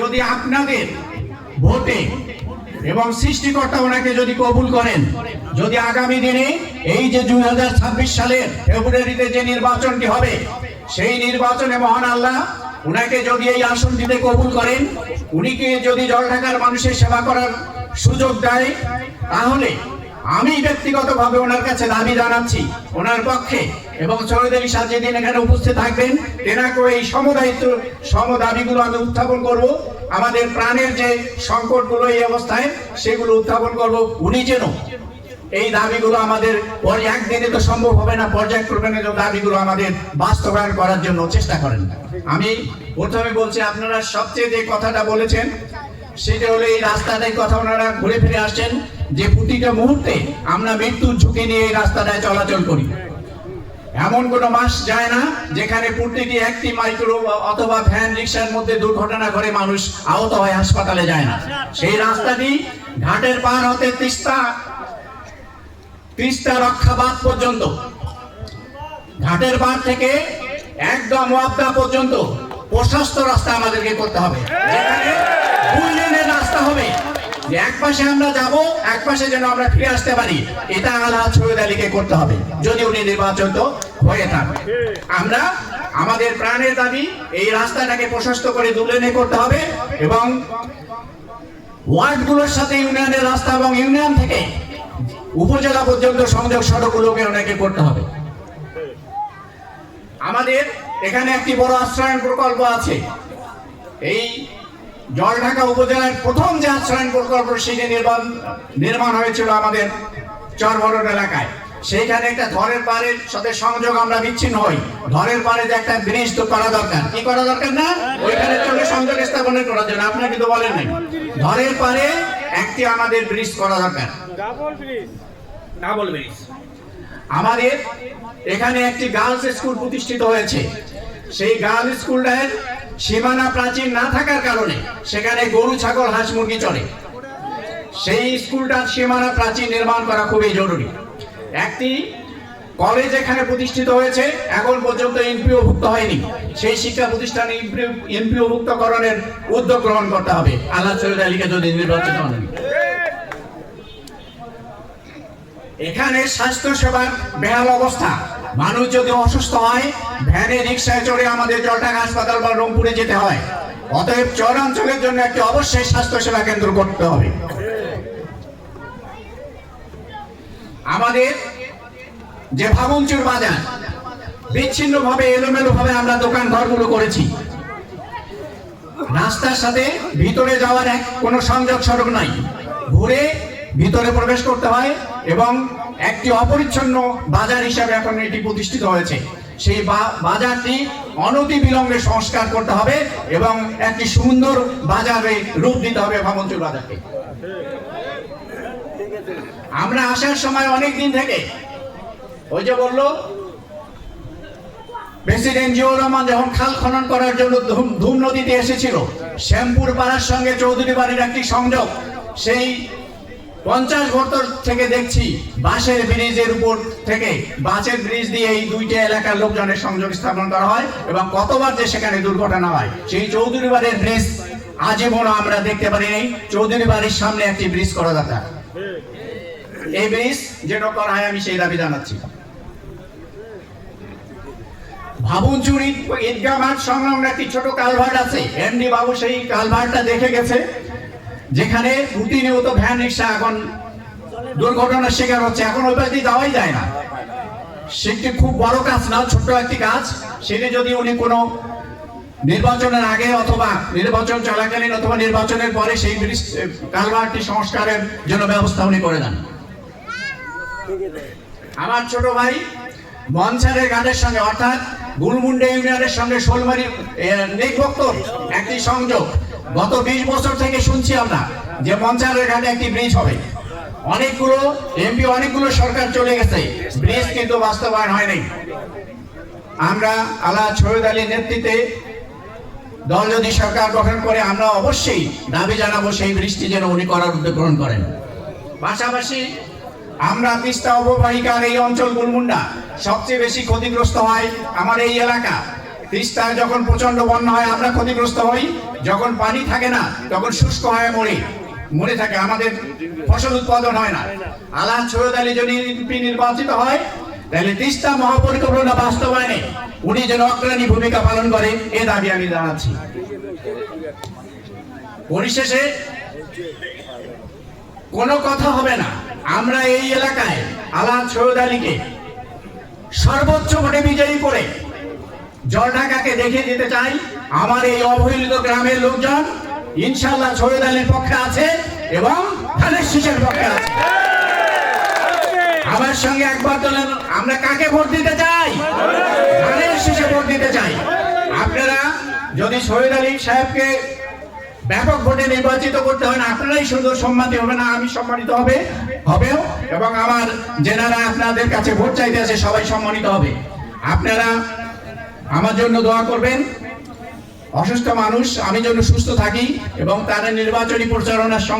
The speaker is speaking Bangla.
যদি আপনাদের ভোটে এবং সৃষ্টিকর্তা ওনাকে যদি কবুল করেন, যদি আগামী দিনে এই যে দুই হাজার ছাব্বিশ সালের ফেব্রুয়ারিতে যে নির্বাচনটি হবে, সেই নির্বাচনে মহান আল্লাহ উনাকে যদি এই আসনটিতে কবুল করেন উনিকে যদি জলঢাকার মানুষের সেবা করার সুযোগ দেয়, তাহলে আমি ব্যক্তিগতভাবে ওনার কাছে দাবি জানাচ্ছি, ওনার পক্ষে। এবং আলী শাহ যেদিন এখানে উপস্থিত থাকবেন, তেনাকেও এই সমদায়িত্ব সম দাবিগুলো আমি উত্থাপন করব। আমাদের প্রাণের যে সংকটগুলো এই অবস্থায়, সেগুলো উত্থাপন করব উনি যেন। এই দাবিগুলো আমাদের একদিনে তো সম্ভব হবে না, পর্যায়ক্রমে দাবিগুলো আমাদের বাস্তবায়ন করার জন্য চেষ্টা করেন। আমি প্রথমে বলছি, আপনারা সবচেয়ে যে কথাটা বলেছেন, সেটা হলো এই রাস্তাটাই কথা ওনারা ঘুরে ফিরে আসছেন। যে প্রতিটা মুহূর্তে আমরা মৃত্যুর ঝুঁকি নিয়ে এই রাস্তাটায় চলাচল করি। এমন কোনো মাস যায় না যেখানে প্রতিটি একটি মাইক্রো অথবা ভ্যান রিক্সার মধ্যে দুর্ঘটনা করে মানুষ আহত হয় হাসপাতালে যায় না। সেই রাস্তাটি ঘাটের পার হতে তিস্তা তিস্তা রক্ষাবাদ পর্যন্ত। ঘাটের পার থেকে একদম ওয়াবদা পর্যন্ত প্রশস্ত রাস্তা আমাদেরকে করতে হবে। যেখানে রাস্তা হবে। যে এক পাশে আমরা যাব, এক পাশে যেন আমরা ফিরে আসতে পারি। এটা আল্লাহ সৈয়দ আলীকে করতে হবে। যদি উনি নির্বাচন তো হয়ে থাকে। আমরা আমাদের প্রাণের দাবি, এই রাস্তাটাকে প্রশস্ত করে দুলেনে করতে হবে এবং ওয়ার্ডগুলোর সাথে ইউনিয়নের রাস্তা এবং ইউনিয়ন থেকে উপজেলা পর্যন্ত সংযোগ সড়কগুলোকে অনেকে করতে হবে। আমাদের এখানে একটি বড় আশ্রয়ণ প্রকল্প আছে। এই জলঢাকা উপজেলার প্রথম যে আশ্রয়ণ প্রকল্প সেটি নির্মাণ নির্মাণ হয়েছিল আমাদের চরভরট এলাকায়। সেইখানে একটা ধরের পাড়ের সাথে সংযোগ আমরা বিচ্ছিন্ন হই। ধরের পাড়ে যে একটা ব্রিজ তো করা দরকার। কি করা দরকার না? ওইখানে চলে সংযোগ স্থাপনের করার জন্য। আপনার কিন্তু বলেন নাই। ধরের পাড়ে একটি আমাদের ব্রিজ করা দরকার। আমাদের এখানে একটি গার্লস স্কুল প্রতিষ্ঠিত হয়েছে। সেই গার্লস স্কুলটার সীমানা প্রাচীর না থাকার কারণে সেখানে গরু, ছাগল, হাঁস, মুরগি চলে। সেই স্কুলটার সীমানা প্রাচীর নির্মাণ করা খুবই জরুরি। একটি কলেজ এখানে প্রতিষ্ঠিত হয়েছে, এখন পর্যন্ত এনপিও ভুক্ত হয়নি। সেই শিক্ষা প্রতিষ্ঠান এনপিও ভুক্তকরণের উদ্যোগ গ্রহণ করতে হবে। আল্লাহ সৈয়দ আলীকে যদি নির্বাচিত হন। এখানে স্বাস্থ্য সেবার বেহাল অবস্থা। মানুষ যদি অসুস্থ হয়, ভ্যানে, রিক্সায় চড়ে আমাদের জলটাকা হাসপাতাল বা রংপুরে যেতে হয়। অতএব চরাঞ্চলের জন্য একটি অবশ্যই স্বাস্থ্য সেবা কেন্দ্র করতে হবে। আমাদের যে ভাবনচুর বাজার বিচ্ছিন্ন ভাবে এলোমেলো ভাবে আমরা দোকান ঘরগুলো করেছি। রাস্তার সাথে ভিতরে যাওয়ার এক কোনো সংযোগ সড়ক নাই। ঘুরে ভিতরে প্রবেশ করতে হয় এবং একটি অপরিচ্ছন্ন বাজার হিসাবে এখন এটি প্রতিষ্ঠিত হয়েছে। সেই বাজারটি অনতি বিলম্বে সংস্কার করতে হবে এবং একটি সুন্দর বাজারে রূপ দিতে হবে ভাবনচুর বাজারকে। আমরা আসার সময় অনেক দিন থেকে ওই যে বলল, প্রেসিডেন্ট জিয়াউর রহমান যখন খাল খনন করার জন্য ধুম নদীতে এসেছিল, শ্যামপুর পাড়ার সঙ্গে চৌধুরী বাড়ির একটি সংযোগ, সেই পঞ্চাশ বছর থেকে দেখছি বাঁশের ব্রিজের উপর থেকে, বাঁশের ব্রিজ দিয়ে এই দুইটা এলাকার লোকজনের সংযোগ স্থাপন করা হয় এবং কতবার যে সেখানে দুর্ঘটনা হয়, সেই চৌধুরী বাড়ির ব্রিজ আজীবনও আমরা দেখতে পারি নাই চৌধুরী বাড়ির সামনে একটি ব্রিজ করা দরকার এই ব্রিজ যেন করা হয় আমি সেই দাবি জানাচ্ছি। ভাবুনচুর ঈদ ঈদগাহ মাঠ সংলগ্ন একটি ছোট কালভার্ট আছে। এমডি বাবু সেই কালভার্টটা দেখে গেছে। যেখানে প্রতিনিয়ত ভ্যান রিক্সা এখন দুর্ঘটনার শিকার হচ্ছে। এখন ওই পাশ দিয়ে যাওয়াই যায় না। সেটি খুব বড় কাজ না, ছোট্ট একটি কাজ। সেটি যদি উনি কোনো নির্বাচনের আগে অথবা নির্বাচন চলাকালীন অথবা নির্বাচনের পরে সেই ব্রিজ কালভার্টটি সংস্কারের জন্য ব্যবস্থা উনি করে দেন। আমার ছোট ভাই মনসারের গানের সঙ্গে, অর্থাৎ গুলমুন্ডে ইউনিয়নের সঙ্গে শোলমারি নেকভক্তর একটি সংযোগ। গত বিশ বছর থেকে শুনছি আমরা যে মনসারের ঘাটে একটি ব্রিজ হবে। অনেকগুলো এমপি অনেকগুলো সরকার চলে গেছে। ব্রিজ কিন্তু বাস্তবায়ন হয়নি আমরা আল্লাহ সৈয়দ আলীর নেতৃত্বে দল যদি সরকার গঠন করে, আমরা অবশ্যই দাবি জানাব সেই বৃষ্টি যেন উনি করার উদ্যোগ গ্রহণ করেন। পাশাপাশি আমরা তিস্তা অববাহিকার এই অঞ্চল গুলমুন্ডা সবচেয়ে বেশি ক্ষতিগ্রস্ত হয় আমার এই এলাকা। তিস্তায় যখন প্রচণ্ড বন্যা হয়, আমরা ক্ষতিগ্রস্ত হই। যখন পানি থাকে না, তখন শুষ্ক হয়ে মরি। মরে থাকে, আমাদের ফসল উৎপাদন হয় না। আলাদ সৈয়দ আলী যদি নির্বাচিত হয়, তাহলে তিস্তা মহাপরিকল্পনা বাস্তবায়নে উনি যেন অগ্রণী ভূমিকা পালন করে এ দাবি আমি জানাচ্ছি। পরিশেষে, কোনো কথা হবে না। আমরা এই এলাকায় আলাদ সৈয়দ আলীকে সর্বোচ্চ ভোটে বিজয়ী করে জলঢাকাকে দেখিয়ে দিতে চাই, আমার এই অবহেলিত গ্রামের লোকজন ইনশাল্লাহ সৈয়দ আলীর পক্ষে আছে এবং ধানের শীষের পক্ষে আছে। আমার সঙ্গে একবার তোলেন, আমরা কাকে ভোট দিতে চাই? ধানের শীষে ভোট দিতে চাই। আপনারা যদি সৈয়দ আলী সাহেবকে ব্যাপক ভোটে নির্বাচিত করতে হয়, আপনারাই সুন্দর সম্মানিত হবে না, আমি সম্মানিত হবে, হবেও, এবং আমার যেনারা আপনাদের কাছে ভোট চাইতে আছে সবাই সম্মানিত হবে। আপনারা আমার জন্য দোয়া করবেন। অসুস্থ মানুষ, আমি যেন সুস্থ থাকি এবং তারা নির্বাচনী প্রচারণার সঙ্গে